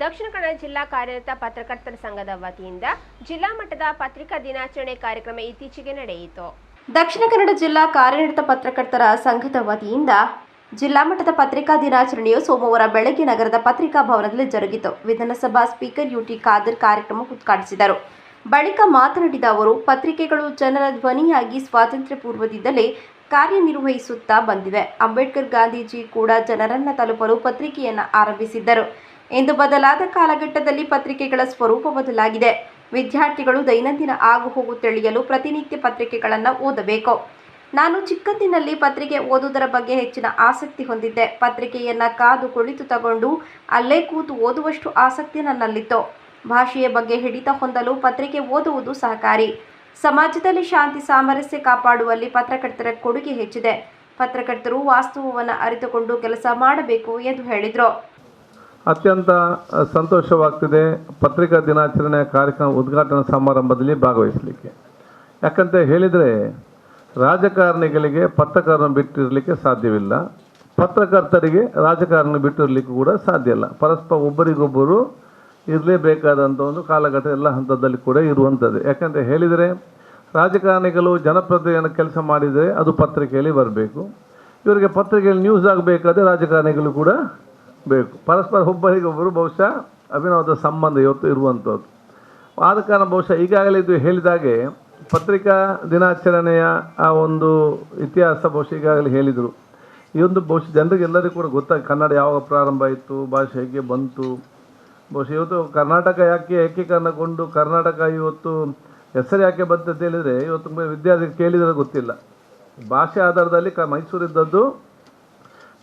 ದಕ್ಷಿಣ ಕನ್ನಡ ಜಿಲ್ಲಾ ಕಾರ್ಯರತ ಪತ್ರಕರ್ತರ ಸಂಘದ ವತಿಯಿಂದ ಜಿಲ್ಲಾ ಮಟ್ಟದ ಪತ್ರಿಕಾ ದಿನಾಚರಣೆ ಕಾರ್ಯಕ್ರಮ ಇತ್ತೀಚೆಗೆ ನಡೆಯಿತು. ದಕ್ಷಿಣ ಕನ್ನಡ ಜಿಲ್ಲಾ ಕಾರ್ಯನಿರತ ಪತ್ರಕರ್ತರ ಸಂಘದ ವತಿಯಿಂದ ಜಿಲ್ಲಾ ಮಟ್ಟದ ಪತ್ರಿಕಾ ದಿನಾಚರಣೆಯು ಸೋಮವಾರ ಬೆಳಗ್ಗೆ ನಗರದ ಪತ್ರಿಕಾ ಭವನದಲ್ಲಿ ಜರುಗಿತು. ವಿಧಾನಸಭಾ ಸ್ಪೀಕರ್ ಯುಟಿ ಖಾದರ್ ಕಾರ್ಯಕ್ರಮ ಉದ್ಘಾಟಿಸಿದರು. ಬಳಿಕ ಮಾತನಾಡಿದ ಅವರು, ಪತ್ರಿಕೆಗಳು ಜನರ ಧ್ವನಿಯಾಗಿ ಸ್ವಾತಂತ್ರ್ಯ ಪೂರ್ವದಿಂದಲೇ ಕಾರ್ಯನಿರ್ವಹಿಸುತ್ತಾ ಬಂದಿವೆ. ಅಂಬೇಡ್ಕರ್ ಗಾಂಧೀಜಿ ಕೂಡ ಜನರನ್ನ ತಲುಪಲು ಪತ್ರಿಕೆಯನ್ನು ಆರಂಭಿಸಿದ್ದರು. ಇಂದು ಬದಲಾದ ಕಾಲಘಟ್ಟದಲ್ಲಿ ಪತ್ರಿಕೆಗಳ ಸ್ವರೂಪ ಬದಲಾಗಿದೆ. ವಿದ್ಯಾರ್ಥಿಗಳು ದೈನಂದಿನ ಆಗುಹೋಗು ತಿಳಿಯಲು ಪ್ರತಿನಿತ್ಯ ಪತ್ರಿಕೆಗಳನ್ನು ಓದಬೇಕು. ನಾನು ಚಿಕ್ಕಂದಿನಲ್ಲಿ ಪತ್ರಿಕೆ ಓದುವುದರ ಬಗ್ಗೆ ಹೆಚ್ಚಿನ ಆಸಕ್ತಿ ಹೊಂದಿದ್ದೆ. ಪತ್ರಿಕೆಯನ್ನು ಕಾದು ಕುಳಿತು ತಗೊಂಡು ಅಲ್ಲೇ ಕೂತು ಓದುವಷ್ಟು ಆಸಕ್ತಿ ನನ್ನಲ್ಲಿತ್ತು. ಭಾಷೆಯ ಬಗ್ಗೆ ಹಿಡಿತ ಹೊಂದಲು ಪತ್ರಿಕೆ ಓದುವುದು ಸಹಕಾರಿ. ಸಮಾಜದಲ್ಲಿ ಶಾಂತಿ ಸಾಮರಸ್ಯ ಕಾಪಾಡುವಲ್ಲಿ ಪತ್ರಕರ್ತರ ಕೊಡುಗೆ ಹೆಚ್ಚಿದೆ. ಪತ್ರಕರ್ತರು ವಾಸ್ತವವನ್ನು ಅರಿತುಕೊಂಡು ಕೆಲಸ ಮಾಡಬೇಕು ಎಂದು ಹೇಳಿದರು. ಅತ್ಯಂತ ಸಂತೋಷವಾಗ್ತಿದೆ ಪತ್ರಿಕಾ ದಿನಾಚರಣೆ ಕಾರ್ಯಕ್ರಮ ಉದ್ಘಾಟನಾ ಸಮಾರಂಭದಲ್ಲಿ ಭಾಗವಹಿಸಲಿಕ್ಕೆ. ಯಾಕಂತ ಹೇಳಿದರೆ, ರಾಜಕಾರಣಿಗಳಿಗೆ ಪತ್ರಕಾರನ ಬಿಟ್ಟಿರಲಿಕ್ಕೆ ಸಾಧ್ಯವಿಲ್ಲ. ಪತ್ರಕರ್ತರಿಗೆ ರಾಜಕಾರಣ ಬಿಟ್ಟಿರಲಿಕ್ಕೂ ಕೂಡ ಸಾಧ್ಯ ಇಲ್ಲ. ಪರಸ್ಪರ ಒಬ್ಬರಿಗೊಬ್ಬರು ಇರಲೇಬೇಕಾದಂಥ ಒಂದು ಕಾಲಘಟ್ಟ ಎಲ್ಲ ಹಂತದಲ್ಲಿ ಕೂಡ ಇರುವಂಥದ್ದು. ಯಾಕಂತ ಹೇಳಿದರೆ, ರಾಜಕಾರಣಿಗಳು ಜನಪ್ರತಿನಿಧಿಯನ್ನು ಕೆಲಸ ಮಾಡಿದರೆ ಅದು ಪತ್ರಿಕೆಯಲ್ಲಿ ಬರಬೇಕು. ಇವರಿಗೆ ಪತ್ರಿಕೆಯಲ್ಲಿ ನ್ಯೂಸ್ ಆಗಬೇಕಾದ್ರೆ ರಾಜಕಾರಣಿಗಳು ಕೂಡ ಬೇಕು. ಪರಸ್ಪರ ಒಬ್ಬರಿಗೊಬ್ಬರು ಬಹುಶಃ ಅಭಿನವದ ಸಂಬಂಧ ಇವತ್ತು ಇರುವಂಥದ್ದು. ಆದ ಕಾರಣ ಬಹುಶಃ ಈಗಾಗಲೇ ಇದು ಹೇಳಿದಾಗೆ ಪತ್ರಿಕಾ ದಿನಾಚರಣೆಯ ಆ ಒಂದು ಇತಿಹಾಸ ಬಹುಶಃ ಈಗಾಗಲೇ ಹೇಳಿದರು. ಈ ಒಂದು ಬಹುಶಃ ಜನರಿಗೆ ಎಲ್ಲರಿಗೂ ಕೂಡ ಗೊತ್ತಾಗಿ, ಕನ್ನಡ ಯಾವಾಗ ಪ್ರಾರಂಭ ಆಯಿತು, ಭಾಷೆ ಹೇಗೆ ಬಂತು. ಬಹುಶಃ ಇವತ್ತು ಕರ್ನಾಟಕ ಯಾಕೆ ಏಕೀಕರಣಗೊಂಡು, ಕರ್ನಾಟಕ ಇವತ್ತು ಹೆಸರು ಯಾಕೆ ಬಂತು ಅಂತ ಹೇಳಿದರೆ ಇವತ್ತು ವಿದ್ಯಾರ್ಥಿ ಕೇಳಿದರೆ ಗೊತ್ತಿಲ್ಲ. ಭಾಷೆ ಆಧಾರದಲ್ಲಿ ಕ ಮೈಸೂರಿದ್ದದ್ದು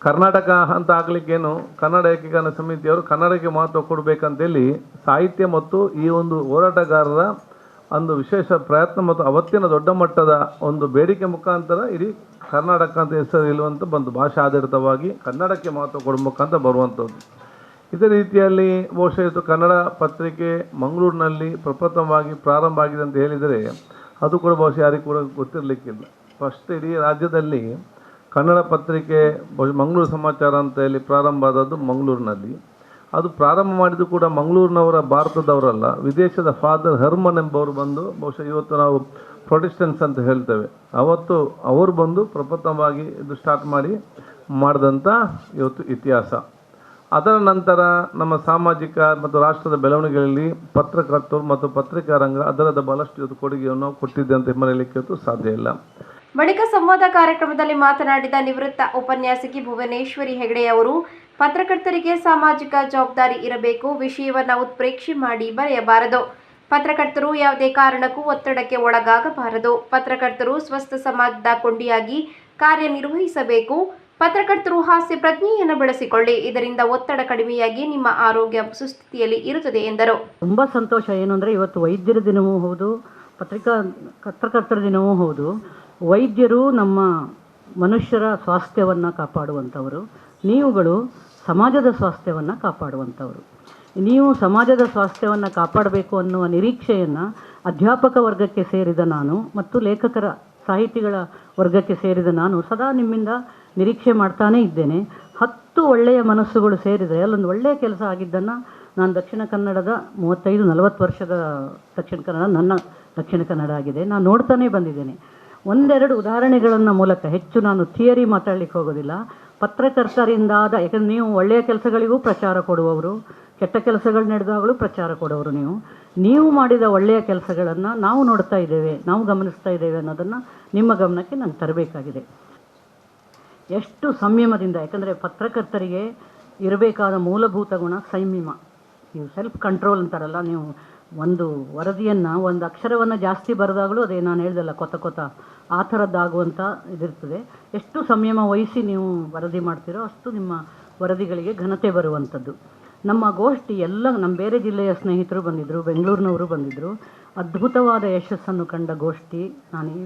ಕರ್ನಾಟಕ ಅಂತ ಆಗಲಿಕ್ಕೇನು ಕನ್ನಡ ಏಕೀಕರಣ ಸಮಿತಿಯವರು ಕನ್ನಡಕ್ಕೆ ಮಹತ್ವ ಕೊಡಬೇಕಂತೇಳಿ ಸಾಹಿತ್ಯ ಮತ್ತು ಈ ಒಂದು ಹೋರಾಟಗಾರರ ಒಂದು ವಿಶೇಷ ಪ್ರಯತ್ನ ಮತ್ತು ಅವತ್ತಿನ ದೊಡ್ಡ ಮಟ್ಟದ ಒಂದು ಬೇಡಿಕೆ ಮುಖಾಂತರ ಇಡೀ ಕರ್ನಾಟಕ ಅಂತ ಹೆಸರು ಇಲ್ಲುವಂಥ ಬಂತು ಭಾಷಾ ಆಧಾರಿತವಾಗಿ ಕನ್ನಡಕ್ಕೆ ಮಹತ್ವ ಕೊಡುವ ಮುಖಾಂತರ ಬರುವಂಥದ್ದು. ಇದೇ ರೀತಿಯಲ್ಲಿ ಬಹುಶಃ ಇದು ಕನ್ನಡ ಪತ್ರಿಕೆ ಮಂಗಳೂರಿನಲ್ಲಿ ಪ್ರಪ್ರಥಮವಾಗಿ ಪ್ರಾರಂಭ ಆಗಿದೆ ಅಂತ ಹೇಳಿದರೆ ಅದು ಕೂಡ ಬಹುಶಃ ಯಾರಿಗೂ ಕೂಡ ಗೊತ್ತಿರಲಿಕ್ಕಿಲ್ಲ. ಫಸ್ಟ್ ಇಡೀ ರಾಜ್ಯದಲ್ಲಿ ಕನ್ನಡ ಪತ್ರಿಕೆ ಮಂಗಳೂರು ಸಮಾಚಾರ ಅಂತ ಹೇಳಿ ಪ್ರಾರಂಭ ಆದದ್ದು ಮಂಗಳೂರಿನಲ್ಲಿ. ಅದು ಪ್ರಾರಂಭ ಮಾಡಿದ್ದು ಕೂಡ ಮಂಗಳೂರಿನವರ, ಭಾರತದವರಲ್ಲ. ವಿದೇಶದ ಫಾದರ್ ಹರ್ಮನ್ ಎಂಬವರು ಬಂದು ಬಹುಶಃ ಇವತ್ತು ನಾವು ಪ್ರೊಟೆಸ್ಟೆನ್ಸ್ ಅಂತ ಹೇಳ್ತೇವೆ. ಅವತ್ತು ಅವರು ಬಂದು ಪ್ರಪ್ರಥಮವಾಗಿ ಇದು ಸ್ಟಾರ್ಟ್ ಮಾಡಿ ಮಾಡಿದಂಥ ಇವತ್ತು ಇತಿಹಾಸ. ಅದರ ನಂತರ ನಮ್ಮ ಸಾಮಾಜಿಕ ಮತ್ತು ರಾಷ್ಟ್ರದ ಬೆಳವಣಿಗೆಯಲ್ಲಿ ಪತ್ರಕರ್ತರು ಮತ್ತು ಪತ್ರಿಕಾ ರಂಗ ಅದರದ ಬಹಳಷ್ಟು ಇವತ್ತು ಕೊಡುಗೆಯನ್ನು ಕೊಟ್ಟಿದ್ದೆ ಅಂತ ಮರೆಯಲಿಕ್ಕೆ ಇವತ್ತು ಸಾಧ್ಯ ಇಲ್ಲ. ಬಳಿಕ ಸಂವಾದ ಕಾರ್ಯಕ್ರಮದಲ್ಲಿ ಮಾತನಾಡಿದ ನಿವೃತ್ತ ಉಪನ್ಯಾಸಕಿ ಭುವನೇಶ್ವರಿ ಹೆಗಡೆ ಅವರು, ಪತ್ರಕರ್ತರಿಗೆ ಸಾಮಾಜಿಕ ಜವಾಬ್ದಾರಿ ಇರಬೇಕು, ವಿಷಯವನ್ನು ಉತ್ಪ್ರೇಕ್ಷೆ ಮಾಡಿ ಬರೆಯಬಾರದು. ಪತ್ರಕರ್ತರು ಯಾವುದೇ ಕಾರಣಕ್ಕೂ ಒತ್ತಡಕ್ಕೆ ಒಳಗಾಗಬಾರದು. ಪತ್ರಕರ್ತರು ಸ್ವಸ್ಥ ಸಮಾಜದ ಕೊಂಡಿಯಾಗಿ ಕಾರ್ಯನಿರ್ವಹಿಸಬೇಕು. ಪತ್ರಕರ್ತರು ಹಾಸ್ಯ ಪ್ರಜ್ಞೆಯನ್ನು ಬೆಳೆಸಿಕೊಳ್ಳಿ. ಇದರಿಂದ ಒತ್ತಡ ಕಡಿಮೆಯಾಗಿ ನಿಮ್ಮ ಆರೋಗ್ಯ ಸುಸ್ಥಿತಿಯಲ್ಲಿ ಇರುತ್ತದೆ, ಎಂದರು. ತುಂಬ ಸಂತೋಷ. ಏನು ಅಂದರೆ, ಇವತ್ತು ವೈದ್ಯರ ದಿನವೂ ಹೌದು, ಪತ್ರಿಕಾ, ಪತ್ರಕರ್ತರ ದಿನವೂ ಹೌದು. ವೈದ್ಯರು ನಮ್ಮ ಮನುಷ್ಯರ ಸ್ವಾಸ್ಥ್ಯವನ್ನು ಕಾಪಾಡುವಂಥವರು, ನೀವುಗಳು ಸಮಾಜದ ಸ್ವಾಸ್ಥ್ಯವನ್ನು ಕಾಪಾಡುವಂಥವರು. ನೀವು ಸಮಾಜದ ಸ್ವಾಸ್ಥ್ಯವನ್ನು ಕಾಪಾಡಬೇಕು ಅನ್ನುವ ನಿರೀಕ್ಷೆಯನ್ನು ಅಧ್ಯಾಪಕ ವರ್ಗಕ್ಕೆ ಸೇರಿದ ನಾನು ಮತ್ತು ಲೇಖಕರ ಸಾಹಿತಿಗಳ ವರ್ಗಕ್ಕೆ ಸೇರಿದ ನಾನು ಸದಾ ನಿಮ್ಮಿಂದ ನಿರೀಕ್ಷೆ ಮಾಡ್ತಾನೇ ಇದ್ದೇನೆ. ಹತ್ತು ಒಳ್ಳೆಯ ಮನಸ್ಸುಗಳು ಸೇರಿದರೆ ಅಲ್ಲೊಂದು ಒಳ್ಳೆಯ ಕೆಲಸ ಆಗಿದ್ದನ್ನು ನಾನು ದಕ್ಷಿಣ ಕನ್ನಡದ ಮೂವತ್ತೈದು ನಲವತ್ತು ವರ್ಷದ ದಕ್ಷಿಣ ಕನ್ನಡ ನನ್ನ ದಕ್ಷಿಣ ಕನ್ನಡ ಆಗಿದೆ. ನಾನು ನೋಡ್ತಾನೇ ಬಂದಿದ್ದೇನೆ. ಒಂದೆರಡು ಉದಾಹರಣೆಗಳನ್ನು ಮೂಲಕ ಹೆಚ್ಚು ನಾನು ಥಿಯರಿ ಮಾತಾಡಲಿಕ್ಕೆ ಹೋಗೋದಿಲ್ಲ. ಪತ್ರಕರ್ತರಿಂದಾದ, ಯಾಕಂದ್ರೆ ನೀವು ಒಳ್ಳೆಯ ಕೆಲಸಗಳಿಗೂ ಪ್ರಚಾರ ಕೊಡುವವರು, ಕೆಟ್ಟ ಕೆಲಸಗಳು ನಡೆದಾಗಲೂ ಪ್ರಚಾರ ಕೊಡೋರು ನೀವು. ನೀವು ಮಾಡಿದ ಒಳ್ಳೆಯ ಕೆಲಸಗಳನ್ನು ನಾವು ನೋಡ್ತಾ ಇದ್ದೇವೆ, ನಾವು ಗಮನಿಸ್ತಾ ಇದ್ದೇವೆ ಅನ್ನೋದನ್ನು ನಿಮ್ಮ ಗಮನಕ್ಕೆ ನಾನು ತರಬೇಕಾಗಿದೆ. ಎಷ್ಟು ಸಂಯಮದಿಂದ, ಯಾಕಂದರೆ ಪತ್ರಕರ್ತರಿಗೆ ಇರಬೇಕಾದ ಮೂಲಭೂತ ಗುಣ ಸಂಯಮ. ನೀವು ಸೆಲ್ಫ್ ಕಂಟ್ರೋಲ್ ಅಂತಾರಲ್ಲ, ನೀವು ಒಂದು ವರದಿಯನ್ನು, ಒಂದು ಅಕ್ಷರವನ್ನು ಜಾಸ್ತಿ ಬರೆದಾಗಲೂ ಅದೇ ನಾನು ಹೇಳ್ದಲ್ಲ, ಕೊತ ಕೊತ, ಆ ಥರದ್ದಾಗುವಂಥ ಇದಿರ್ತದೆ. ಎಷ್ಟು ಸಂಯಮ ವಹಿಸಿ ನೀವು ವರದಿ ಮಾಡ್ತೀರೋ ಅಷ್ಟು ನಿಮ್ಮ ವರದಿಗಳಿಗೆ ಘನತೆ ಬರುವಂಥದ್ದು ನಮ್ಮ ಗೋಷ್ಠಿ ಎಲ್ಲ ನಮ್ಮ ಬೇರೆ ಜಿಲ್ಲೆಯ ಸ್ನೇಹಿತರು ಬಂದಿದ್ದರು ಬೆಂಗಳೂರಿನವರು ಬಂದಿದ್ದರು ಅದ್ಭುತವಾದ ಯಶಸ್ಸನ್ನು ಕಂಡ ಗೋಷ್ಠಿ, ನಾನು ಈ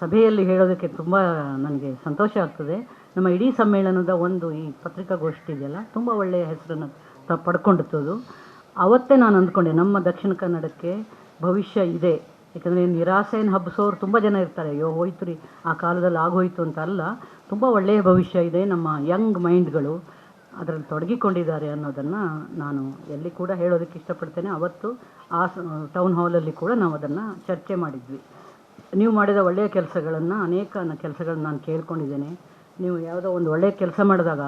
ಸಭೆಯಲ್ಲಿ ಹೇಳೋದಕ್ಕೆ ತುಂಬ ನನಗೆ ಸಂತೋಷ ಆಗ್ತದೆ. ನಮ್ಮ ಇಡೀ ಸಮ್ಮೇಳನದ ಒಂದು ಈ ಪತ್ರಿಕಾಗೋಷ್ಠಿ ಇದೆಯಲ್ಲ, ತುಂಬ ಒಳ್ಳೆಯ ಹೆಸರನ್ನು ತ, ಪಡ್ಕೊಂಡಿತ್ತು ಅದು. ಅವತ್ತೇ ನಾನು ಅಂದ್ಕೊಂಡೆ, ನಮ್ಮ ದಕ್ಷಿಣ ಕನ್ನಡಕ್ಕೆ ಭವಿಷ್ಯ ಇದೆ. ಯಾಕಂದರೆ ನಿರಾಸೆಯನ್ನು ಹಬ್ಬಿಸೋರು ತುಂಬ ಜನ ಇರ್ತಾರೆ. ಅಯ್ಯೋ ಹೋಯ್ತು ರೀ ಆ ಕಾಲದಲ್ಲಿ ಆಗೋಯ್ತು ಅಂತ ಅಲ್ಲ. ತುಂಬ ಒಳ್ಳೆಯ ಭವಿಷ್ಯ ಇದೆ ನಮ್ಮ ಯಂಗ್ ಮೈಂಡ್ಗಳು ಅದರಲ್ಲಿ ತೊಡಗಿಕೊಂಡಿದ್ದಾರೆ ಅನ್ನೋದನ್ನು ನಾನು ಎಲ್ಲಿ ಕೂಡ ಹೇಳೋದಕ್ಕೆ ಇಷ್ಟಪಡ್ತೇನೆ. ಅವತ್ತು ಆ ಟೌನ್ ಹಾಲಲ್ಲಿ ಕೂಡ ನಾವು ಅದನ್ನು ಚರ್ಚೆ ಮಾಡಿದ್ವಿ. ನೀವು ಮಾಡಿದ ಒಳ್ಳೆಯ ಕೆಲಸಗಳನ್ನು, ಅನೇಕ ಕೆಲಸಗಳನ್ನ ನಾನು ಕೇಳ್ಕೊಂಡಿದ್ದೇನೆ. ನೀವು ಯಾವುದೋ ಒಂದು ಒಳ್ಳೆಯ ಕೆಲಸ ಮಾಡಿದಾಗ,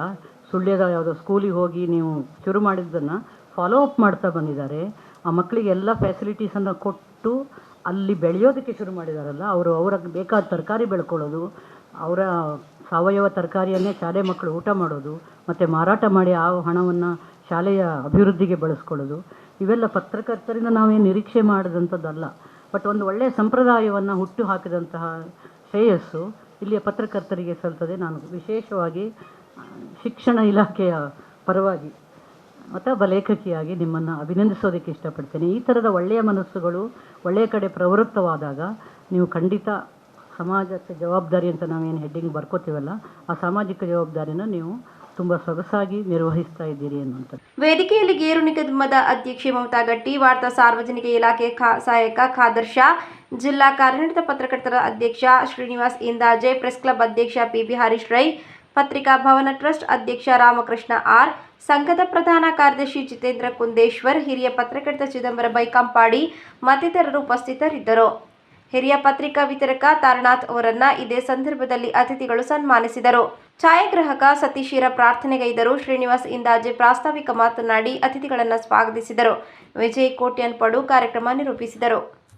ಸುಳ್ಯದ ಯಾವುದೋ ಸ್ಕೂಲಿಗೆ ಹೋಗಿ ನೀವು ಶುರು ಮಾಡಿದ್ದನ್ನು ಫಾಲೋ ಅಪ್ ಮಾಡ್ತಾ ಬಂದಿದ್ದಾರೆ. ಆ ಮಕ್ಕಳಿಗೆ ಎಲ್ಲ ಫೆಸಿಲಿಟೀಸನ್ನು ಕೊಟ್ಟು ಅಲ್ಲಿ ಬೆಳೆಯೋದಕ್ಕೆ ಶುರು ಮಾಡಿದಾರಲ್ಲ, ಅವರು ಅವರ ಬೇಕಾದ ತರಕಾರಿ ಬೆಳ್ಕೊಳ್ಳೋದು, ಅವರ ಸಾವಯವ ತರಕಾರಿಯನ್ನೇ ಶಾಲೆ ಮಕ್ಕಳು ಊಟ ಮಾಡೋದು, ಮತ್ತು ಮಾರಾಟ ಮಾಡಿ ಆ ಹಣವನ್ನು ಶಾಲೆಯ ಅಭಿವೃದ್ಧಿಗೆ ಬಳಸ್ಕೊಳ್ಳೋದು. ಇವೆಲ್ಲ ಪತ್ರಕರ್ತರಿಂದ ನಾವೇನು ನಿರೀಕ್ಷೆ ಮಾಡಿದಂಥದ್ದಲ್ಲ. ಬಟ್ ಒಂದು ಒಳ್ಳೆಯ ಸಂಪ್ರದಾಯವನ್ನು ಹುಟ್ಟು ಹಾಕಿದಂತಹ ಶ್ರೇಯಸ್ಸು ಇಲ್ಲಿಯ ಪತ್ರಕರ್ತರಿಗೆ ಸಲ್ತದೆ. ನಾನು ವಿಶೇಷವಾಗಿ ಶಿಕ್ಷಣ ಇಲಾಖೆಯ ಪರವಾಗಿ ಮತ್ತು ಒಬ್ಬ ಲೇಖಕಿಯಾಗಿ ನಿಮ್ಮನ್ನು ಅಭಿನಂದಿಸೋದಕ್ಕೆ ಇಷ್ಟಪಡ್ತೇನೆ. ಈ ಥರದ ಒಳ್ಳೆಯ ಮನಸ್ಸುಗಳು ಒಳ್ಳೆಯ ಕಡೆ ಪ್ರವೃತ್ತವಾದಾಗ ನೀವು ಖಂಡಿತ ಸಮಾಜಕ್ಕೆ ಜವಾಬ್ದಾರಿ ಅಂತ ನಾವೇನು ಹೆಡ್ಡಿಂಗ್ ಬರ್ಕೋತೀವಲ್ಲ, ಆ ಸಾಮಾಜಿಕ ಜವಾಬ್ದಾರಿನ ನೀವು ತುಂಬ ಸೊಗಸಾಗಿ ನಿರ್ವಹಿಸ್ತಾ ಇದ್ದೀರಿ ಅನ್ನುವಂಥದ್ದು ವೇದಿಕೆಯಲ್ಲಿ ಗೇರು ನಿಗಮದ ಅಧ್ಯಕ್ಷೆ ಮಮತಾ ಗಟ್ಟಿ, ವಾರ್ತಾ ಸಾರ್ವಜನಿಕ ಇಲಾಖೆ ಖಾ, ಸಹಾಯಕ ಖಾದರ್ ಶಾ, ಜಿಲ್ಲಾ ಕಾರ್ಯನಿರತ ಪತ್ರಕರ್ತರ ಅಧ್ಯಕ್ಷ ಶ್ರೀನಿವಾಸ್ ಇಂದಾಜೆ, ಪ್ರೆಸ್ ಕ್ಲಬ್ ಅಧ್ಯಕ್ಷ ಪಿ ಬಿ ಹರೀಶ್ ರೈ ಪತ್ರಿಕಾ ಭವನ ಟ್ರಸ್ಟ್ ಅಧ್ಯಕ್ಷ ರಾಮಕೃಷ್ಣ ಆರ್, ಸಂಘದ ಪ್ರಧಾನ ಕಾರ್ಯದರ್ಶಿ ಜಿತೇಂದ್ರ ಕುಂದೇಶ್ವರ್, ಹಿರಿಯ ಪತ್ರಕರ್ತ ಚಿದಂಬರ ಬೈಕಂಪಾಡಿ ಮತ್ತಿತರರು ಉಪಸ್ಥಿತರಿದ್ದರು. ಹಿರಿಯ ಪತ್ರಿಕಾ ವಿತರಕ ತಾರನಾಥ್ ಅವರನ್ನ ಇದೇ ಸಂದರ್ಭದಲ್ಲಿ ಅತಿಥಿಗಳು ಸನ್ಮಾನಿಸಿದರು. ಛಾಯಾಗ್ರಾಹಕ ಸತೀಶೀರ ಪ್ರಾರ್ಥನೆಗೈದರು. ಶ್ರೀನಿವಾಸ್ ಇಂದಾಜೆ ಪ್ರಾಸ್ತಾವಿಕ ಮಾತನಾಡಿ ಅತಿಥಿಗಳನ್ನು ಸ್ವಾಗತಿಸಿದರು. ವಿಜಯ್ ಕೋಟ್ಯನ್ ಪಡು ಕಾರ್ಯಕ್ರಮ ನಿರೂಪಿಸಿದರು.